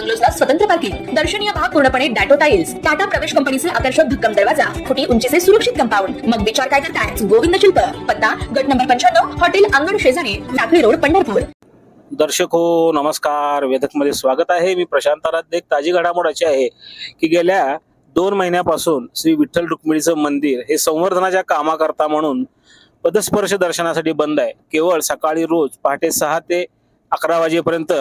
बंगलोजला स्वतंत्र पार्किंग दर्शनीय भाग पूर्णपणे डॅटो टाईल्स टाटा प्रवेश कंपनीचे आकर्षक भक्कम दरवाजा खोटी उंचीचे सुरक्षित कंपाऊंड मग विचार काय करताय? गोविंद शिल्प पत्ता गट नंबर पंच्याण्णव हॉटेल अंगण शेजारी टाकळी रोड पंढरपूर. दर्शक हो नमस्कार. वेदकमध्ये स्वागत आहे. मी प्रशांत आराध्य एक ताजी घडामोड अशी आहे. की गेल्या दोन महिन्यापासून श्री विठ्ठल रुक्मिणीचं मंदिर हे संवर्धनाच्या कामाकरता म्हणून पदस्पर्श दर्शनासाठी बंद आहे. केवळ सकाळी रोज पहाटे सहा ते अकरा वाजेपर्यंत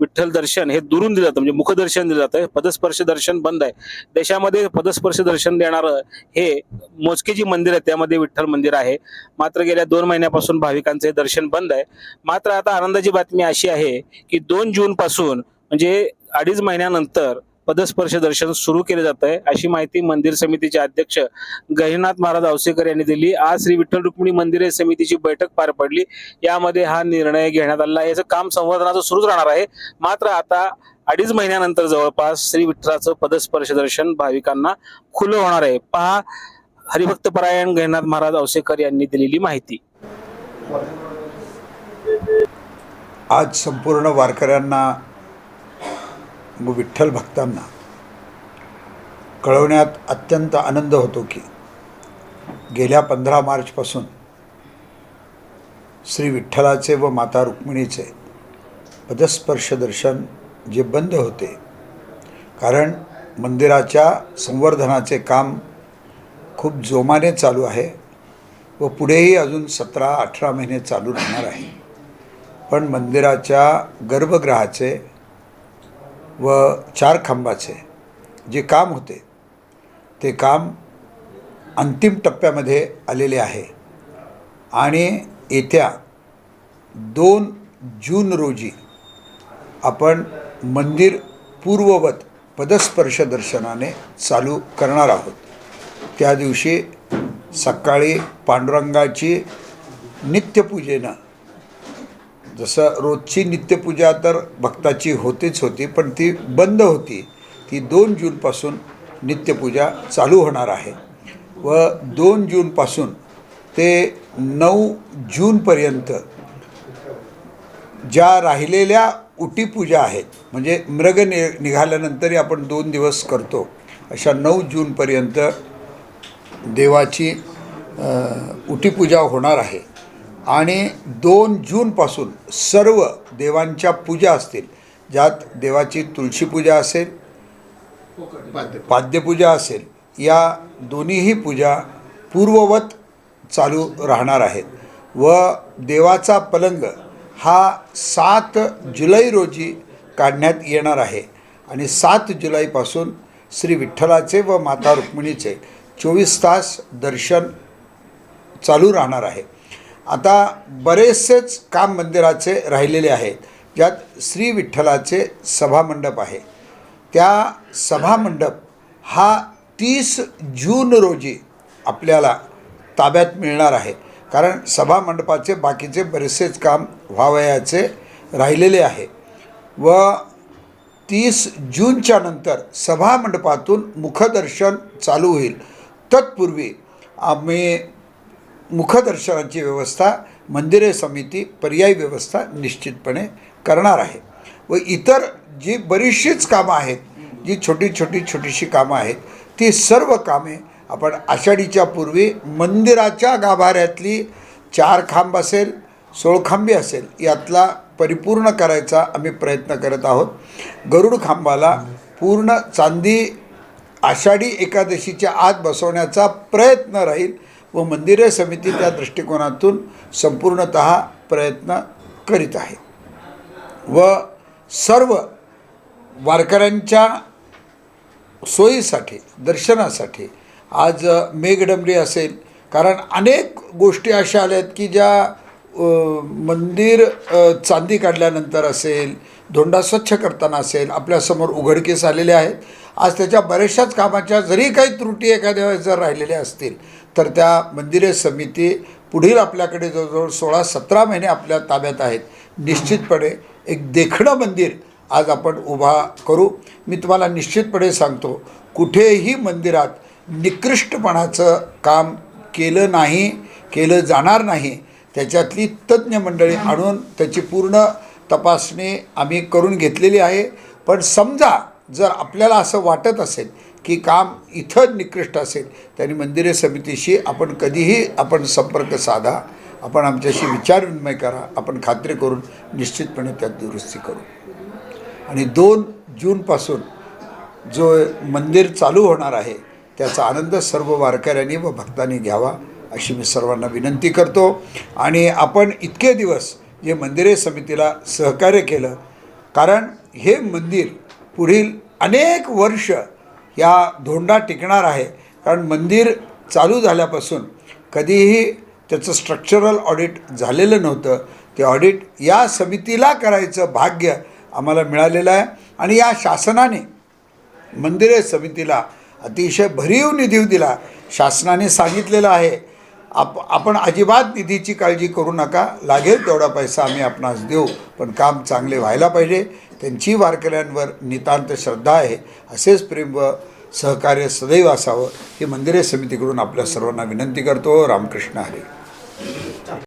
विठ्ठल दर्शन हे दुरून दिलं जातं म्हणजे मुखदर्शन दिलं जातं पदस्पर्श दर्शन बंद आहे. देशामध्ये पदस्पर्श दर्शन देणारं हे मोजके जी मंदिर आहे त्यामध्ये विठ्ठल मंदिर आहे. मात्र गेल्या दोन महिन्यापासून भाविकांचे दर्शन बंद आहे. मात्र आता आनंदाची बातमी अशी आहे की दोन जून पासून म्हणजे अडीच महिन्यानंतर पदस्पर्श दर्शन सुरू केले जात आहे अशी माहिती मंदिर समितीचे अध्यक्ष गहिनाथ महाराज आवसेकर यांनी दिली. आज श्री विठ्ठल रुक्मिणी मंदिर समितीची बैठक पार पडली. यामध्ये हा निर्णय घेण्यात आला याचं काम संवर्धनाचं सुरूच राहणार आहे. मात्र आता अडीच महिन्यानंतर जवळपास श्री विठ्ठलाचं पदस्पर्श दर्शन भाविकांना खुलं होणार आहे. पहा हरिभक्त परायण गहिनाथ महाराज आवसेकर यांनी दिलेली माहिती. आज संपूर्ण वारकऱ्यांना विठ्ठल भक्तांना कळवण्यात अत्यंत आनंद होतो की गेल्या पंधरा मार्चपासून श्री विठ्ठलाचे व माता रुक्मिणीचे पदस्पर्श दर्शन जे बंद होते कारण मंदिराच्या संवर्धनाचे काम खूप जोमाने चालू आहे व पुढेही अजून सतरा अठरा महिने चालू राहणार आहे. पण मंदिराच्या गर्भगृहाचे व चार खांबाचे जे काम होते ते काम अंतिम टप्प्यामध्ये आलेले आहे. आणि येत्या दोन जून रोजी आपण मंदिर पूर्ववत पदस्पर्श दर्शनाने चालू करणार आहोत. त्या दिवशी सकाळी पांडुरंगाची नित्यपूजेनं जसं रोजची नित्यपूजा तर भक्ताची होतीच होती पण ती बंद होती. ती दोन जूनपासून नित्यपूजा चालू होणार आहे. व दोन जूनपासून ते नऊ जूनपर्यंत ज्या राहिलेल्या उटीपूजा आहेत म्हणजे मृग नि निघाल्यानंतरही आपण दोन दिवस करतो अशा नऊ जूनपर्यंत देवाची उटीपूजा होणार आहे. आणि दोन जूनपासून सर्व देवांच्या पूजा असतील. ज्यात देवाची तुळशी पूजा असेल पाद्यपूजा असेल या दोन्हीही पूजा पूर्ववत चालू राहणार आहेत. व देवाचा पलंग हा सात जुलै रोजी काढण्यात येणार आहे. आणि सात जुलैपासून श्री विठ्ठलाचे व माता रुक्मिणीचे चोवीस तास दर्शन चालू राहणार आहे. आता बरेचसेच काम मंदिराचे राहिलेले आहेत. ज्यात श्री विठ्ठलाचे सभामंडप आहे. त्या सभामंडप हा तीस जून रोजी आपल्याला ताब्यात मिळणार आहे. कारण सभामंडपाचे बाकीचे बरेचसेच काम व्हावयाचे राहिलेले आहे. व तीस जूनच्या नंतर सभामंडपातून मुखदर्शन चालू होईल. तत्पूर्वी आम्ही मुखदर्शनाची व्यवस्था मंदिरे समिती पर्यायी व्यवस्था निश्चितपणे करणार आहे. व इतर जी बरीचशीच कामं आहेत जी छोटी छोटी छोटीशी कामं आहेत ती सर्व कामे आपण आषाढीच्या पूर्वी मंदिराच्या गाभाऱ्यातली चार खांब असेल सोळखांबी असेल यातला परिपूर्ण करायचा आम्ही प्रयत्न करत आहोत. गरुड खांबाला पूर्ण चांदी आषाढी एकादशीच्या आत बसवण्याचा प्रयत्न राहील. व मंदिरे समिती त्या दृष्टिकोनातून संपूर्णत प्रयत्न करीत आहे. व सर्व वारकऱ्यांच्या सोयीसाठी दर्शनासाठी आज मेघडमरी असेल. कारण अनेक गोष्टी अशा आल्या आहेत की ज्या मंदिर चांदी काढल्यानंतर असेल धोंडा स्वच्छ करताना असेल आपल्यासमोर उघडकीस आलेले आहेत. आज त्याच्या बऱ्याचशाच कामाच्या जरी काही त्रुटी एखाद्या वेळेस जर राहिलेल्या असतील तर त्या मंदिरे समिती पुढील आपल्याकडे जवळजवळ सोळा सतरा महिने आपल्या ताब्यात आहेत. निश्चितपणे एक देखणं मंदिर आज आपण उभा करू. मी तुम्हाला निश्चितपणे सांगतो कुठेही मंदिरात निकृष्टपणाचं काम केलं नाही केलं जाणार नाही त्याच्यातली तज्ज्ञ मंडळी आणून त्याची पूर्ण तपासणी आम्ही करून घेतलेली आहे. पण समजा जर आपल्याला असं वाटत असेल की काम इथं निकृष्ट असेल तरी मंदिरे समितीशी आपण कधीही आपण संपर्क साधा. आपण आमच्याशी विचारविनिमय करा. आपण खात्री करून निश्चितपणे त्यात दुरुस्ती करू. आणि दोन जूनपासून जो मंदिर चालू होणार आहे त्याचा आनंद सर्व वारकऱ्यांनी व भक्तांनी घ्यावा अशी मी सर्वांना विनंती करतो. आणि आपण इतके दिवस जे मंदिरे समितीला सहकार्य केलं. कारण हे मंदिर पुढील अनेक वर्ष या धोंडा टिकणार आहे. कारण मंदिर चालू झाल्यापासून कधीही त्याचं स्ट्रक्चरल ऑडिट झालेलं नव्हतं. ते ऑडिट या समितीला करायचं भाग्य आम्हाला मिळालेलं आहे. आणि या शासनाने मंदिरे समितीला अतिशय भरीव निधी दिला. शासनाने सांगितलेलं आहे आप आपण अजिबात निधीची काळजी करू नका. लागेल तेवढा पैसा आम्ही आपणास देऊ. पण काम चांगले व्हायला पाहिजे. त्यांची वारकऱ्यांवर नितांत श्रद्धा आहे. असेच प्रेम व सहकार्य सदैव असावं. ही मंदिरे समितीकडून आपल्या सर्वांना विनंती करतो. रामकृष्ण हरी.